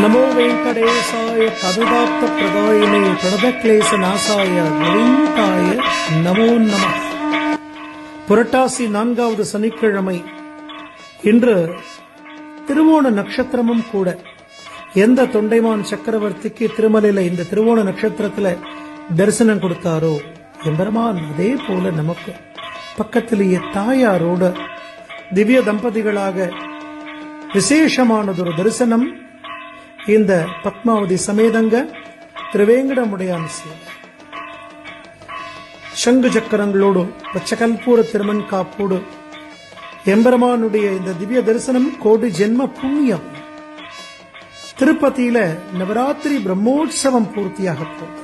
நமோ नमो वेङ्कटेशाय कविदाप्तप्रदायिने प्रणदक्लेशनाशाय गोविन्दाय நமோ நம புரட்டாசி நான்காவது சனிக்கிழமை. இன்று திருவோண நட்சத்திரமும் கூட. எந்த தொண்டைமான் சக்கரவர்த்திக்கு திருமலையில இந்த திருவோண நட்சத்திரத்துல தரிசனம் கொடுத்தாரோ எம்பெருமான் அதே போல நமக்கு. பக்கத்திலேயே தாயாரோட திவ்ய தம்பதிகளாக விசேஷமானதொரு தரிசனம் இந்த பத்மாவதி சமேதங்க திருவேங்கடமுடையான் சேவை சங்கு சக்கரங்களோடு பச்சகல்பூர திருமண் காப்போடு எம்பெருமானுடைய இந்த திவ்ய தரிசனம் கோடி ஜென்ம புண்ணியம். திருப்பதியில நவராத்திரி பிரம்மோற்சவம் பூர்த்தியாக போகுது.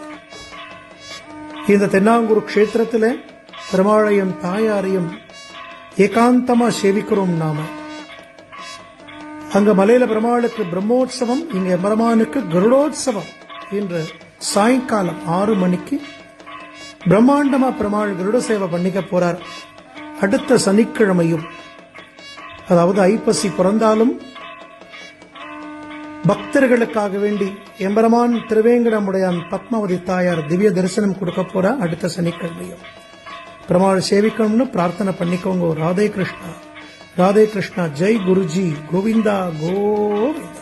இந்த தென்னாங்கூர் க்ஷேத்திரத்துல பெருமாளையும் தாயாரையும் ஏகாந்தமா சேவிக்கிறோம் நாம. அங்க மலையில பெருமாளுக்கு பிரம்மோற்சவம் இங்க பெருமானுக்கு கருடோற்சவம் இன்று சாயங்காலம் ஆறு மணிக்கு பிரம்மாண்டமா பெருமாள் கருட சேவை பண்ணிக்க போறார். அடுத்த சனிக்கிழமையும் அதாவது ஐப்பசி பிறந்தாலும் பக்தர்களுக்காக வேண்டி எம்பரமான் திருவேங்கடமுடையான் பத்மாவதி தாயார் திவ்ய தரிசனம் கொடுக்க போற அடுத்த சனிக்கிழமையும். பெருமாள் சேவிக்கணும்னு பிரார்த்தனை பண்ணிக்கோங்க. ராதே கிருஷ்ணா. राधे कृष्णा जय गुरु जी गोविंदा गोविंद